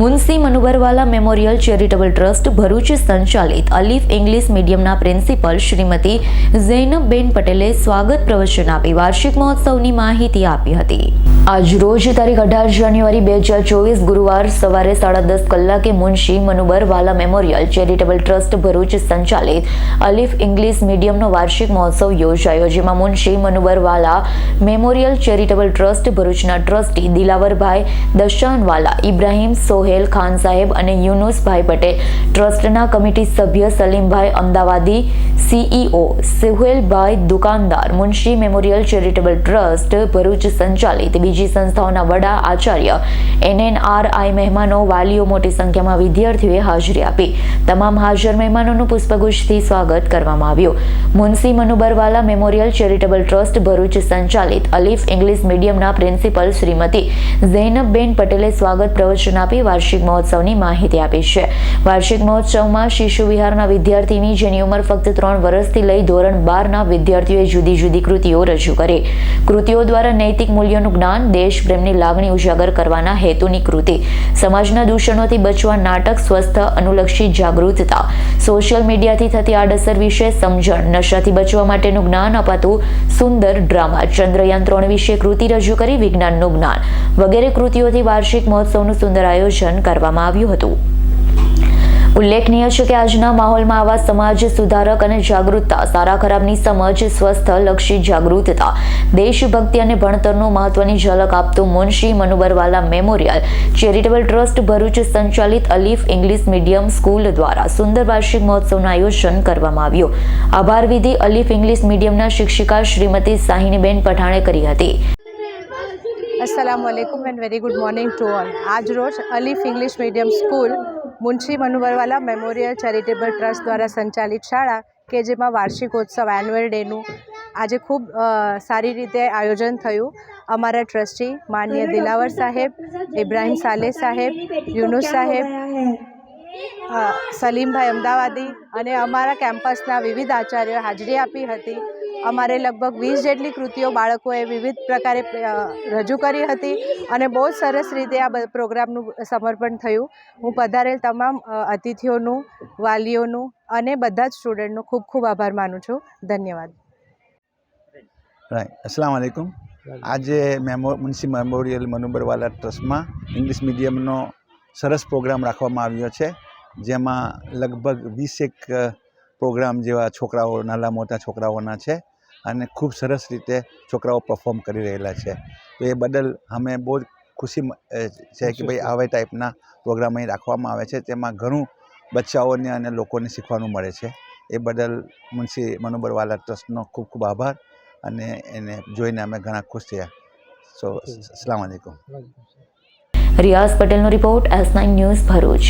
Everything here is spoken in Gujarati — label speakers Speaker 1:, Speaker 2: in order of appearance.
Speaker 1: Munshi Manubarwala memorial charitable trust Bharuch સંચાલિત અલીફ ઇંગ્લિશ મીડિયમના પ્રિન્સિપલ શ્રીમતી ઝૈનબબેન પટેલે સ્વાગત પ્રવચન આપી વાર્ષિક મહોત્સવની માહિતી આપી હતી. આજ રોજ તારીખ અઢાર જાન્યુઆરી બે હજાર ચોવીસ ગુરુવાર સવારે સાડા દસ કલાકે Munshi Manubarwala memorial charitable trust Bharuch સંચાલિત અલીફ ઇંગ્લિશ મીડિયમનો વાર્ષિક મહોત્સવ યોજાયો, જેમાં Munshi Manubarwala memorial charitable trust ભરૂચના ટ્રસ્ટી દિલાવરભાઈ દશાનવાલા, ઇબ્રાહીમ સોહેલ ખાન સાહેબ અને યુનુસભાઈ પટેલ. ટ્રસ્ટના કમિટી સભ્ય સલીમભાઈ અમદાવાદી સીઈઓ સુહેલભાઈ દુકાનદાર, Munshi memorial charitable trust, Bharuch સંચાલિત, બીજી સંસ્થાઓના વડા આચાર્ય એનએનઆરઆઈ મહેમાનો, વાલીઓ મોટી સંખ્યામાં વિદ્યાર્થીઓએ હાજરી આપી. તમામ હાજર મહેમાનોનું પુષ્પગુચ્છથી સ્વાગત કરવામાં આવ્યું. Munshi Manubarwala memorial charitable trust, Bharuch સંચાલિત, અલીફ ઇંગ્લિશ મીડિયમના પ્રિન્સિપલ શ્રીમતી. ઝૈનબબેન પટેલે સ્વાગત પ્રવચન આપી વાર્ષિક મહોત્સવની માહિતી આપી છે. વાર્ષિક મહોત્સવમાં શિશુ વિહારના વિદ્યાર્થીની, જેની ઉંમર ફક્ત ત્રણ વર્ષથી લઈ ધોરણ બારના વિદ્યાર્થીઓએ જુદી જુદી કૃતિઓ રજૂ કરી. કૃતિઓ દ્વારા નૈતિક મૂલ્યોનું જ્ઞાન દેશપ્રેમની લાગણી ઉજાગર કરવાના હેતુની કૃતિ. સમાજના દૂષણોથી બચવા નાટક, સ્વસ્થ, અનુલક્ષી જાગૃતતા. સોશિયલ મીડિયાથી થતી આડઅસર વિશે સમજણ, નશાથી બચવા માટેનું જ્ઞાન અપાતું સુંદર ડ્રામા, ચંદ્રયાન ત્રણ વિશે કૃતિ રજૂ કરી વિજ્ઞાનનું જ્ઞાન. વગેરે કૃતિઓથી વાર્ષિક મહોત્સવનું સુંદર આયોજન કરવામાં આવ્યું હતું. ઉલ્લેખનીય છે કે આજના માહોલમાં આવા સમાજ સુધારક અને જાગૃતતા, સારા ખરાબની સમજ, સ્વસ્થ, લક્ષી જાગૃતતા, દેશભક્તિ અને ભણતરનું મહત્વની ઝલક આપતું Munshi Manubarwala memorial, charitable trust Bharuch સંચાલિત અલીફ ઇંગ્લિશ મીડિયમ સ્કૂલ દ્વારા સુંદર વાર્ષિક મહોત્સવનું આયોજન કરવામાં આવ્યું. આભાર વિધિ અલીફ ઇંગ્લિશ મીડિયમના શિક્ષિકા શ્રીમતી સાહિનીબેન પઠાણે કરી હતી.
Speaker 2: અસલામ વાલેકુમ and very good morning to all આજ રોજ Alif English medium school Munshi Manuvarwala memorial charitable trust દ્વારા સંચાલિત શાળા કે જેમાં વાર્ષિકોત્સવ એન્યુઅલ ડેનું આજે ખૂબ સારી રીતે આયોજન થયું અમારા ટ્રસ્ટી માન્ય દિલાવર સાહેબ ઇબ્રાહિમ સાલેહ સાહેબ યુનુસ સાહેબ સલીમભાઈ અમદાવાદી અને અમારા કેમ્પસના વિવિધ આચાર્યોએ હાજરી આપી હતી. અમારે લગભગ વીસ જેટલી કૃતિઓ બાળકોએ વિવિધ પ્રકારે રજૂ કરી હતી અને બહુ જ સરસ રીતે આ પ્રોગ્રામનું સમર્પણ થયું. હું પધારેલ તમામ અતિથિઓનું, વાલીઓનું અને બધા જ સ્ટુડન્ટનો ખૂબ ખૂબ આભાર માનું છું. ધન્યવાદ.
Speaker 3: રાઈટ અસલામ આલેકુમ આજે મેમો મુનસી મેમોરિયલ મનુબરવાલા ટ્રસ્ટમાં ઇંગ્લિશ મીડિયમનો સરસ પ્રોગ્રામ રાખવામાં આવ્યો છે, જેમાં લગભગ વીસેક પ્રોગ્રામ જેવા છોકરાઓ, નાના મોટા છોકરાઓના છે. અને ખૂબ સરસ રીતે છોકરાઓ પરફોર્મ કરી રહેલા છે. તો એ બદલ અમે બહુ જ ખુશી છે કે ભાઈ આવા ટાઈપના પ્રોગ્રામ અહીં રાખવામાં આવે છે તેમાં ઘણું બચ્ચાઓને અને લોકોને શીખવાનું મળે છે. એ બદલ મુનશી મનોબરવાલા ટ્રસ્ટનો ખૂબ ખૂબ આભાર અને એને જોઈને અમે ઘણા ખુશ થયા. સો અસલામ વાલેકુમ
Speaker 1: રિયાઝ પટેલનો report S nine news Bharuch.